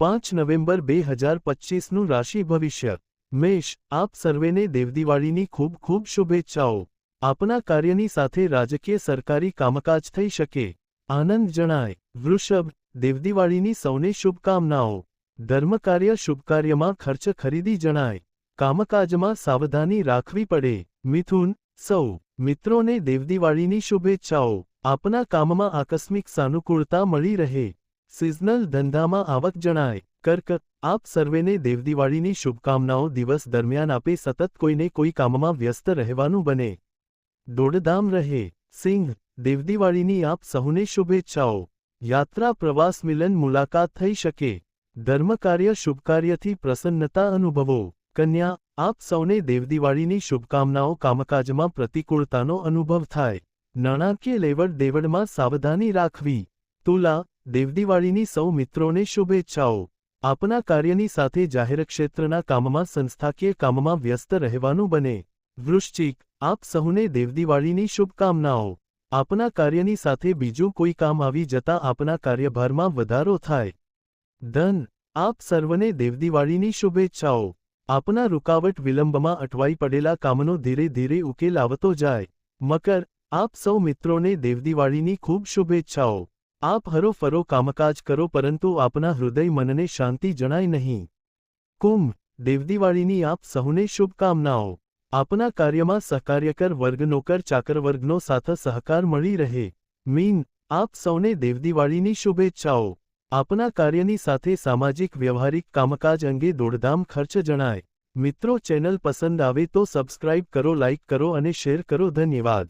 પાંચ નવેમ્બર બે હજાર પચીસનું રાશિ ભવિષ્ય. મેષ, આપ સર્વેને દેવદિવાળીની ખૂબ ખૂબ શુભેચ્છાઓ. આપના કાર્યની સાથે રાજકીય સરકારી કામકાજ થઈ શકે. આનંદ જણાય. વૃષભ, દેવદિવાળીની સૌને શુભકામનાઓ. ધર્મકાર્ય શુભકાર્યમાં ખર્ચ ખરીદી જણાય. કામકાજમાં સાવધાની રાખવી પડે. મિથુન, સૌ, મિત્રોને દેવદિવાળીની શુભેચ્છાઓ. આપના કામમાં આકસ્મિક સાનુકૂળતા મળી રહે. સિઝનલ ધંધામાં આવક જણાય. કર્ક, આપ સર્વેને દેવદિવાળીની શુભકામનાઓ દિવસ દરમિયાન આપે સતત કોઈને કોઈ કામમાં વ્યસ્ત રહેવાનું બને. દોડધામ રહે. સિંહ, દેવદિવાળીની આપ સહુને શુભેચ્છાઓ. યાત્રા પ્રવાસ મિલન મુલાકાત થઈ શકે. ધર્મકાર્ય શુભકાર્યથી પ્રસન્નતા અનુભવો. કન્યા, આપ સૌને દેવદિવાળીની શુભકામનાઓ કામકાજમાં પ્રતિકૂળતાનો અનુભવ થાય. નાણાકીય લેવડ દેવડમાં સાવધાની રાખવી. તુલા દેવદિવાળીની સૌ મિત્રોને શુભેચ્છાઓ. આપના કાર્યની સાથે જાહેર ક્ષેત્રના કામમાં સંસ્થાકીય કામમાં વ્યસ્ત રહેવાનું બને. વૃશ્ચિક, આપ સહુને દેવદિવાળીની શુભકામનાઓ. આપના કાર્યની સાથે બીજું કોઈ કામ આવી જતા આપના કાર્યભારમાં વધારો થાય. ધન, આપ સર્વને દેવદિવાળીની શુભેચ્છાઓ. આપના રૂકાવટ વિલંબમાં અટવાઈ પડેલા કામનો ધીરે ધીરે ઉકેલ આવતો જાય. મકર, આપ સૌ મિત્રોને દેવદિવાળીની ખૂબ શુભેચ્છાઓ. આપ હરોફરો કામકાજ કરો પરંતુ આપના હૃદય મનને શાંતિ જણાય નહીં. કુંભ, દેવદિવાળીની આપ સહુને શુભકામનાઓ. આપના કાર્યમાં સહકાર્યકર વર્ગ નોકર ચાકર સાથ સહકાર મળી રહે. મીન, આપ સૌને દેવદિવાળીની શુભેચ્છાઓ. આપના કાર્યની સાથે સામાજિક વ્યવહારિક કામકાજ અંગે દોડધામ ખર્ચ જણાય. મિત્રો ચેનલ પસંદ આવે તો સબસ્ક્રાઇબ કરો, લાઇક કરો અને શેર કરો. ધન્યવાદ.